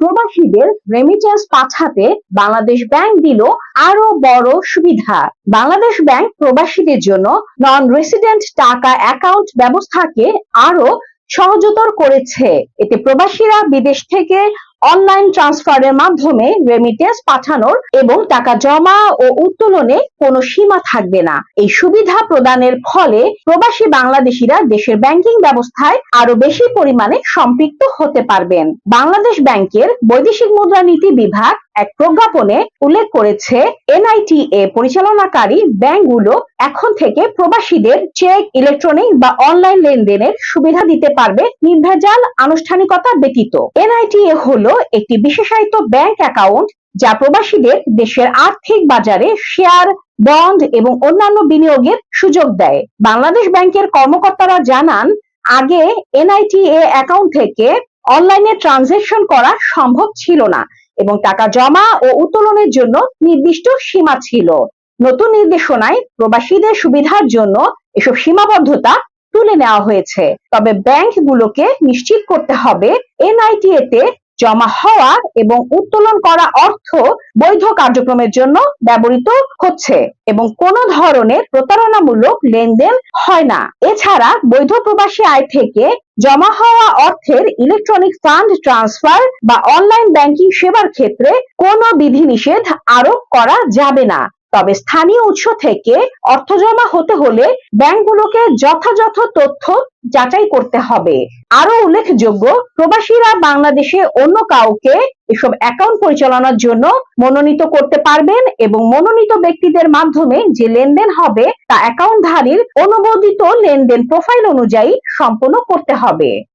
প্রবাসীদের রেমিটেন্স পাঠাতে বাংলাদেশ ব্যাংক দিল আরও বড় সুবিধা। বাংলাদেশ ব্যাংক প্রবাসীদের জন্য নন রেসিডেন্ট টাকা অ্যাকাউন্ট ব্যবস্থাকে আরও সহজতর করেছে। এতে প্রবাসীরা বিদেশ থেকে অনলাইন ট্রান্সফারের মাধ্যমে রেমিটেন্স পাঠানোর এবং টাকা জমা ও উত্তোলনে কোনো সীমা থাকবে না। এই সুবিধা প্রদানের ফলে প্রবাসী বাংলাদেশিরা দেশের ব্যাংকিং ব্যবস্থায় আরও বেশি পরিমাণে সম্পৃক্ত হতে পারবেন। বাংলাদেশ ব্যাংকের বৈদেশিক মুদ্রানীতি বিভাগ এক প্রজ্ঞাপনে উল্লেখ করেছে, এনআইটিএ পরিচালনাকারী ব্যাংকগুলো এখন থেকে প্রবাসীদের চেক ইলেকট্রনিক বা অনলাইন লেনদেনের সুবিধা দিতে পারবে নির্ভেজাল আনুষ্ঠানিকতা ব্যতীত। এনআইটিএ হলো একটি বিশেষায়িত ব্যাংক অ্যাকাউন্ট যা প্রবাসীদের দেশের আর্থিক বাজারে শেয়ার বন্ড এবং অন্যান্য বিনিয়োগের সুযোগ দেয়। বাংলাদেশ ব্যাংকের কর্মকর্তারা জানান, আগে এনআইটিএ অ্যাকাউন্ট থেকে অনলাইনে ট্রানজেকশন করা সম্ভব ছিল না এবং টাকা জমা ও উত্তোলনের জন্য নির্দিষ্ট সীমা ছিল। নতুন নির্দেশনায় প্রবাসীদের সুবিধার জন্য এসব সীমাবদ্ধতা তুলে নেওয়া হয়েছে। তবে ব্যাংকগুলোকে নিশ্চিত করতে হবে এনআইটিএ তে জমা হওয়া এবং উত্তোলন করা অর্থ বৈধ কার্যক্রমের জন্য ব্যবহৃত হচ্ছে এবং কোনো ধরনের প্রতারণামূলক লেনদেন হয় না। এছাড়া বৈধ প্রবাসী আয় থেকে জমা হওয়া অর্থের ইলেকট্রনিক ফান্ড ট্রান্সফার বা অনলাইন ব্যাংকিং সেবার ক্ষেত্রে কোনো বিধিনিষেধ আরোপ করা যাবে না। তবে স্থানীয় উৎস থেকে অর্থ জমা হতে হলে ব্যাংকগুলোকে যথাযথ তথ্য যাচাই করতে হবে। আরও উল্লেখযোগ্য, প্রবাসীরা বাংলাদেশে অন্য কাউকে এসব অ্যাকাউন্ট পরিচালনার জন্য মনোনীত করতে পারবেন এবং মনোনীত ব্যক্তিদের মাধ্যমে যে লেনদেন হবে তা অ্যাকাউন্টধারীর অনুমোদিত লেনদেন প্রোফাইল অনুযায়ী সম্পন্ন করতে হবে।